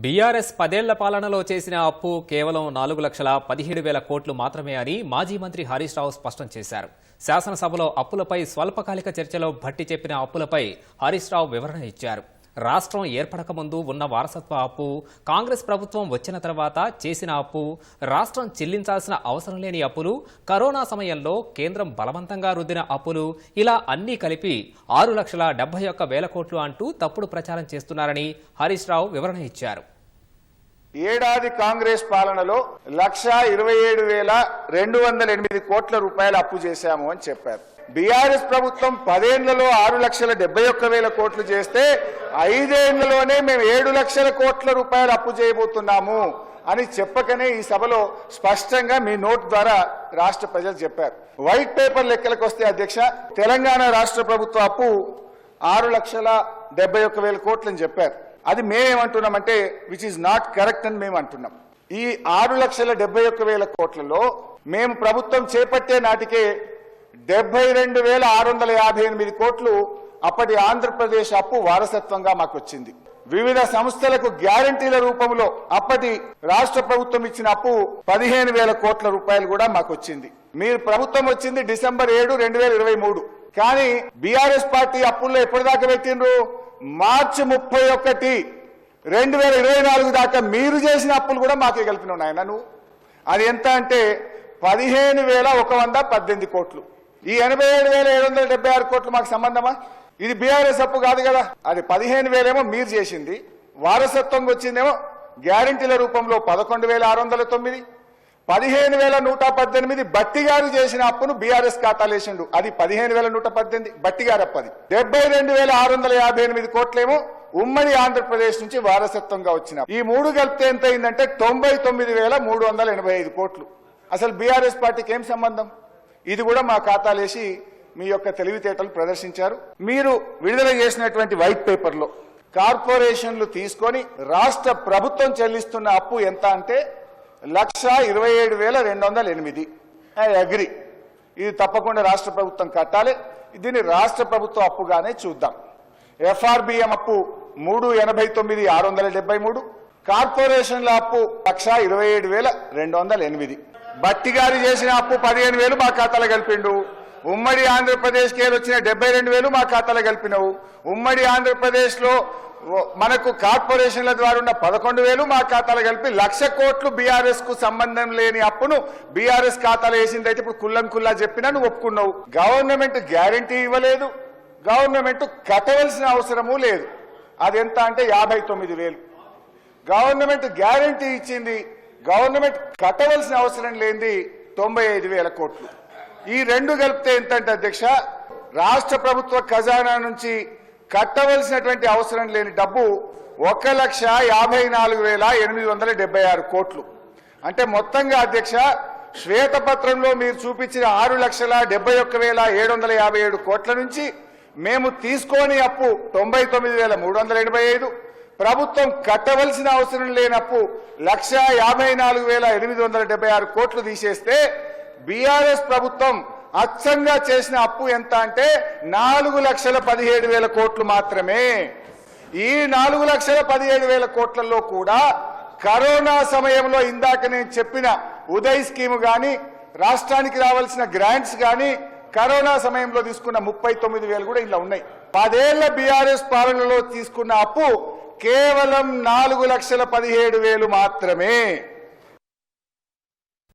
BRS పదేళ్ళ పాలనలో చేసిన అప్పు కేవలం నాలుగు లక్షల పదిహేడు వేల కోట్లు మాత్రమే అని మాజీ మంత్రి హరీష్ రావు స్పష్టం చేశారు. శాసనసభలో అప్పులపై స్వల్పకాలిక చర్చలో భట్టి చెప్పిన అప్పులపై హరీష్ రావు వివరణ ఇచ్చారు. రాష్ట్రం ఏర్పడకముందు ఉన్న వారసత్వ అప్పు కాంగ్రెస్ ప్రభుత్వం వచ్చిన తర్వాత చేసిన అప్పు రాష్ట్రం చెల్లించాల్సిన అవసరం లేని అప్పులు కరోనా సమయంలో కేంద్రం బలవంతంగా రుద్దిన అప్పులు ఇలా అన్నీ కలిపి ఆరు లక్షల డెబ్బై ఒక్క వేల కోట్లు అంటూ తప్పుడు ప్రచారం చేస్తున్నారని హరీష్ రావు వివరణ ఇచ్చారు. ఏడాది కాంగ్రెస్ పాలనలో లక్ష ఇరవై ఏడు వేల రెండు వందల ఎనిమిది కోట్ల రూపాయలు అప్పు చేశాము అని చెప్పారు. బీఆర్ఎస్ ప్రభుత్వం పదేళ్ళలో ఆరు లక్షల డెబ్బై ఒక్క వేల కోట్లు చేస్తే ఐదేళ్ళలోనే మేము ఏడు లక్షల కోట్ల రూపాయలు అప్పు చేయబోతున్నాము అని చెప్పకనే ఈ సభలో స్పష్టంగా మీ నోట్ ద్వారా రాష్ట్ర ప్రజలు చెప్పారు. వైట్ పేపర్ లెక్కలకు వస్తే అధ్యక్ష తెలంగాణ రాష్ట్ర ప్రభుత్వ అప్పు ఆరు లక్షల డెబ్బై ఒక్క వేల కోట్లని చెప్పారు. అది మేమేమంటున్నామంటే విచ్ ఇస్ నాట్ కరెక్ట్ అని మేము అంటున్నాం ఈ ఆరు లక్షల డెబ్బై ఒక్క వేల కోట్లలో మేము ప్రభుత్వం చేపట్టే నాటికే డెబ్బై రెండు వేల ఆరు వందల యాభై ఎనిమిది కోట్లు అప్పటి ఆంధ్రప్రదేశ్ అప్పు వారసత్వంగా మాకు వచ్చింది వివిధ సంస్థలకు గ్యారంటీల రూపంలో అప్పటి రాష్ట్ర ప్రభుత్వం ఇచ్చిన అప్పు పదిహేను వేల కోట్ల రూపాయలు కూడా మాకు వచ్చింది మీరు ప్రభుత్వం వచ్చింది డిసెంబర్ ఏడు రెండు వేల ఇరవై మూడు. కానీ బీఆర్ఎస్ పార్టీ అప్పుల్లో ఎప్పటిదాకా పెట్టిండ్రు? మార్చి ముప్పై ఒకటి రెండు వేల ఇరవై నాలుగు దాకా మీరు చేసిన అప్పులు కూడా మాకే కలిపినావు నాయన నువ్వు. అది ఎంత అంటే పదిహేను వేల ఒక వంద పద్దెనిమిది కోట్లు. ఈ ఎనభై ఏడు వేల ఏడు వందల డెబ్బై ఆరు కోట్లు మాకు సంబంధమా? ఇది బీఆర్ఎస్ అప్పు కాదు కదా. అది పదిహేను వేలేమో మీరు చేసింది. వారసత్వంగా వచ్చిందేమో గ్యారంటీల రూపంలో పదకొండు వేల ఆరు వందల తొమ్మిది. పదిహేను వేల నూట పద్దెనిమిది బట్టి గారు చేసిన అప్పును బీఆర్ఎస్ ఖాతాలు వేసిండు అది పదిహేను వేల నూట పద్దెనిమిది బట్టి గారు అప్పది. డెబ్బై రెండు వేల ఆరు వందల యాభై ఎనిమిది కోట్లేమో ఉమ్మడి ఆంధ్రప్రదేశ్ నుంచి వారసత్వంగా వచ్చిన ఈ మూడు కలిపితే ఎంత అయిందంటే తొంభై తొమ్మిది వేల మూడు వందల ఎనభై ఐదు కోట్లు. అసలు బీఆర్ఎస్ పార్టీకి ఏం సంబంధం? ఇది కూడా మా ఖాతాలు వేసి మీ యొక్క తెలివితేటలు ప్రదర్శించారు. మీరు విడుదల చేసినటువంటి వైట్ పేపర్లో కార్పొరేషన్లు తీసుకొని రాష్ట్ర ప్రభుత్వం చెల్లిస్తున్న అప్పు ఎంత అంటే లక్ష ఇరవై ఏడు వేల రెండు వందల ఎనిమిది. I agree. ఇది తప్పకుండా రాష్ట్ర ప్రభుత్వం కట్టాలి. దీన్ని రాష్ట్ర ప్రభుత్వ అప్పుగానే చూద్దాం. ఎఫ్ఆర్బిఎం అప్పు మూడు ఎనభై తొమ్మిది ఆరు వందల డెబ్బై మూడు. కార్పొరేషన్ల అప్పు లక్ష ఇరవై ఏడు వేల రెండు వందల ఎనిమిది. బట్టి గారి చేసిన అప్పు పదిహేను వేలు మా ఖాతాలో కలిపిండు. ఉమ్మడి ఆంధ్రప్రదేశ్కి ఏది వచ్చిన డెబ్బై రెండు వేలు మా ఖాతాలో కలిపినవు. ఉమ్మడి ఆంధ్రప్రదేశ్లో మనకు కార్పొరేషన్ల ద్వారా ఉన్న పదకొండు వేలు మా ఖాతాలో కలిపి లక్ష కోట్లు బీఆర్ఎస్కు సంబంధం లేని అప్పును బీఆర్ఎస్ ఖాతాలో వేసింది అయితే ఇప్పుడు కుల్లం కుల్లా చెప్పినా నువ్వు ఒప్పుకున్నావు. గవర్నమెంట్ గ్యారంటీ ఇవ్వలేదు. గవర్నమెంట్ కట్టవలసిన అవసరము లేదు. అది ఎంత అంటే యాభై తొమ్మిది వేలు. గవర్నమెంట్ గ్యారంటీ ఇచ్చింది. గవర్నమెంట్ కట్టవలసిన అవసరం లేనిది తొంభై ఐదు వేల కోట్లు. ఈ రెండు కలిపితే ఎంతంటే అధ్యక్ష రాష్ట్ర ప్రభుత్వ ఖజానా నుంచి కట్టవలసినటువంటి అవసరం లేని డబ్బు ఒక లక్ష యాభై నాలుగు వేల ఎనిమిది వందల డెబ్బై ఆరు కోట్లు. అంటే మొత్తంగా అధ్యక్ష శ్వేతపత్రంలో మీరు చూపించిన ఆరు లక్షల డెబ్బై ఒక్క వేల ఏడు వందల యాభై ఏడు కోట్ల నుంచి మేము తీసుకోని అప్పు తొంభై తొమ్మిది వేల మూడు వందల ఎనభై ఐదు. ప్రభుత్వం కట్టవలసిన అవసరం లేనప్పు లక్ష యాభై నాలుగు వేల ఎనిమిది వందల డెబ్బై ఆరు కోట్లు తీసేస్తే బీఆర్ఎస్ ప్రభుత్వం అచ్చంగా చేసిన అప్పు ఎంత అంటే నాలుగు లక్షల పదిహేడు వేల కోట్లు మాత్రమే. ఈ నాలుగు లక్షల పదిహేడు వేల కోట్లలో కూడా కరోనా సమయంలో ఇందాక నేను చెప్పిన ఉదయ్ స్కీమ్ గాని రాష్ట్రానికి రావాల్సిన గ్రాంట్స్ గాని కరోనా సమయంలో తీసుకున్న ముప్పై తొమ్మిది వేలు కూడా ఇలా ఉన్నాయి. పదేళ్ళ బీఆర్ఎస్ పాలనలో తీసుకున్న అప్పు కేవలం నాలుగు లక్షల పదిహేడు వేలు మాత్రమే.